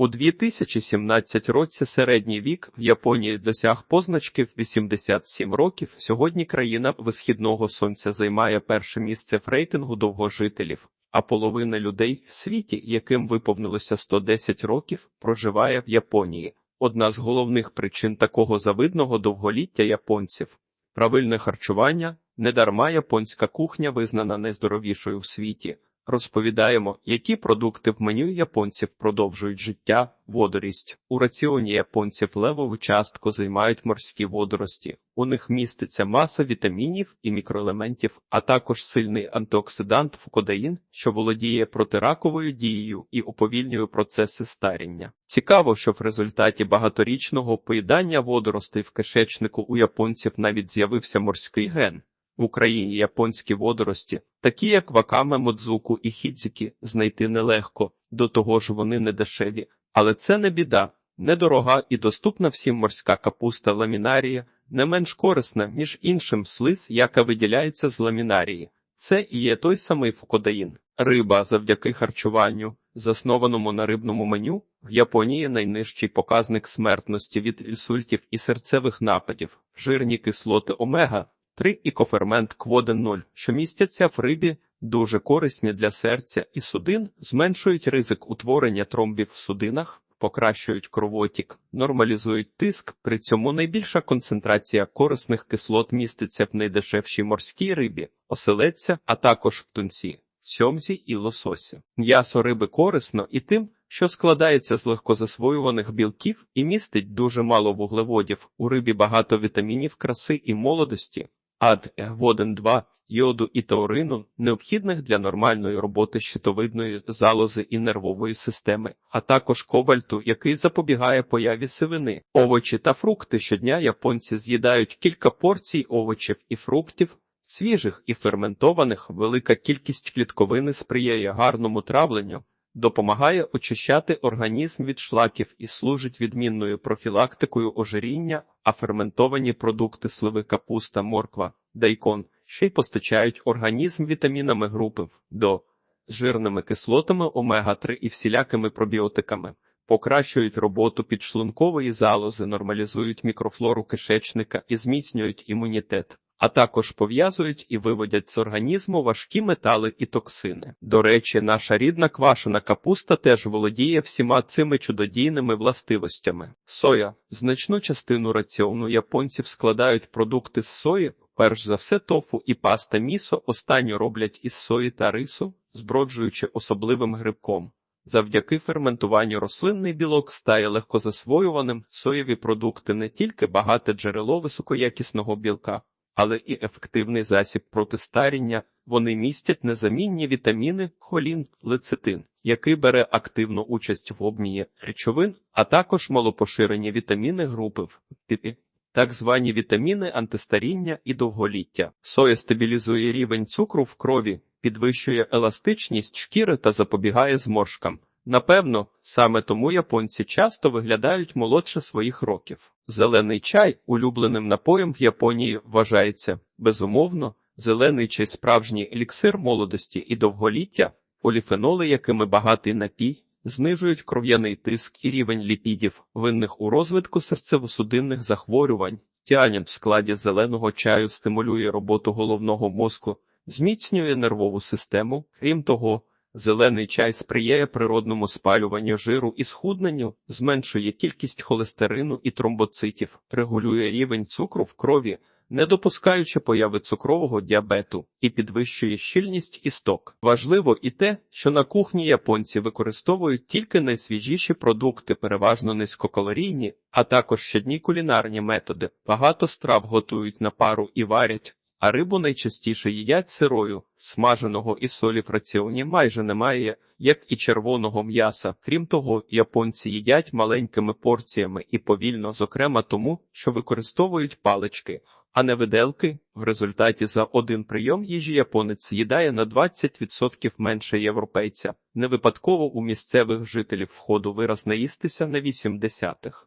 У 2017 році середній вік в Японії досяг позначки в 87 років. Сьогодні країна висхідного сонця займає перше місце в рейтингу довгожителів, а половина людей в світі, яким виповнилося 110 років, проживає в Японії. Одна з головних причин такого завидного довголіття японців правильне харчування. Недарма японська кухня визнана найздоровішою в світі. Розповідаємо, які продукти в меню японців продовжують життя, водорість. У раціоні японців левову частку займають морські водорості. У них міститься маса вітамінів і мікроелементів, а також сильний антиоксидант фукодаїн, що володіє протираковою дією і уповільнює процеси старіння. Цікаво, що в результаті багаторічного поїдання водоростей в кишечнику у японців навіть з'явився морський ген. В Україні японські водорості, такі як вакаме, модзуку і хідзікі, знайти нелегко, до того ж вони не дешеві. Але це не біда, недорога і доступна всім морська капуста ламінарія, не менш корисна, між іншим слиз, яка виділяється з ламінарії. Це і є той самий фукодаїн. Риба завдяки харчуванню, заснованому на рибному меню, в Японії найнижчий показник смертності від інсультів і серцевих нападів, жирні кислоти омега. 3 і кофермент кводен 0, що містяться в рибі, дуже корисні для серця і судин, зменшують ризик утворення тромбів в судинах, покращують кровотік, нормалізують тиск. При цьому найбільша концентрація корисних кислот міститься в найдешевшій морській рибі, оселедця, а також в тунці, сьомзі і лососі. М'ясо риби корисно і тим, що складається з легкозасвоюваних білків і містить дуже мало вуглеводів. У рибі багато вітамінів краси і молодості ад, воден 2, йоду і таурину, необхідних для нормальної роботи щитовидної залози і нервової системи, а також кобальту, який запобігає появі сивини. Овочі та фрукти щодня японці з'їдають кілька порцій овочів і фруктів. Свіжих і ферментованих велика кількість клітковини сприяє гарному травленню, допомагає очищати організм від шлаків і служить відмінною профілактикою ожиріння, а ферментовані продукти сливи капуста, морква, дайкон ще й постачають організм вітамінами групи до з жирними кислотами омега-3 і всілякими пробіотиками. Покращують роботу підшлункової залози, нормалізують мікрофлору кишечника і зміцнюють імунітет а також пов'язують і виводять з організму важкі метали і токсини. До речі, наша рідна квашена капуста теж володіє всіма цими чудодійними властивостями. Соя значну частину раціону японців складають продукти з сої. Перш за все, тофу і паста місо останню роблять із сої та рису, зброджуючи особливим грибком. Завдяки ферментуванню рослинний білок стає легкозасвоюваним, соєві продукти не тільки багате джерело високоякісного білка, але і ефективний засіб проти старіння. Вони містять незамінні вітаміни, холін, лецитин, який бере активну участь в обміні речовин, а також малопоширені вітаміни групи в типі. Так звані вітаміни антистаріння і довголіття. Соя стабілізує рівень цукру в крові, підвищує еластичність шкіри та запобігає зморшкам. Напевно, саме тому японці часто виглядають молодше своїх років. Зелений чай улюбленим напоєм в Японії вважається безумовно, зелений чай справжній еліксир молодості і довголіття, поліфеноли, якими багатий напій, знижують кров'яний тиск і рівень ліпідів, винних у розвитку серцево-судинних захворювань. Тіанін в складі зеленого чаю стимулює роботу головного мозку, зміцнює нервову систему, крім того. Зелений чай сприяє природному спалюванню жиру і схудненню, зменшує кількість холестерину і тромбоцитів, регулює рівень цукру в крові, не допускаючи появи цукрового діабету і підвищує щільність істок. Важливо і те, що на кухні японці використовують тільки найсвіжіші продукти, переважно низькокалорійні, а також щодні кулінарні методи. Багато страв готують на пару і варять а рибу найчастіше їдять сирою, смаженого і солі в раціоні майже немає, як і червоного м'яса. Крім того, японці їдять маленькими порціями і повільно, зокрема тому, що використовують палички, а не виделки. В результаті за один прийом їжі японець їдає на 20% менше європейця. Не випадково у місцевих жителів входу вираз наїстися на 80-х.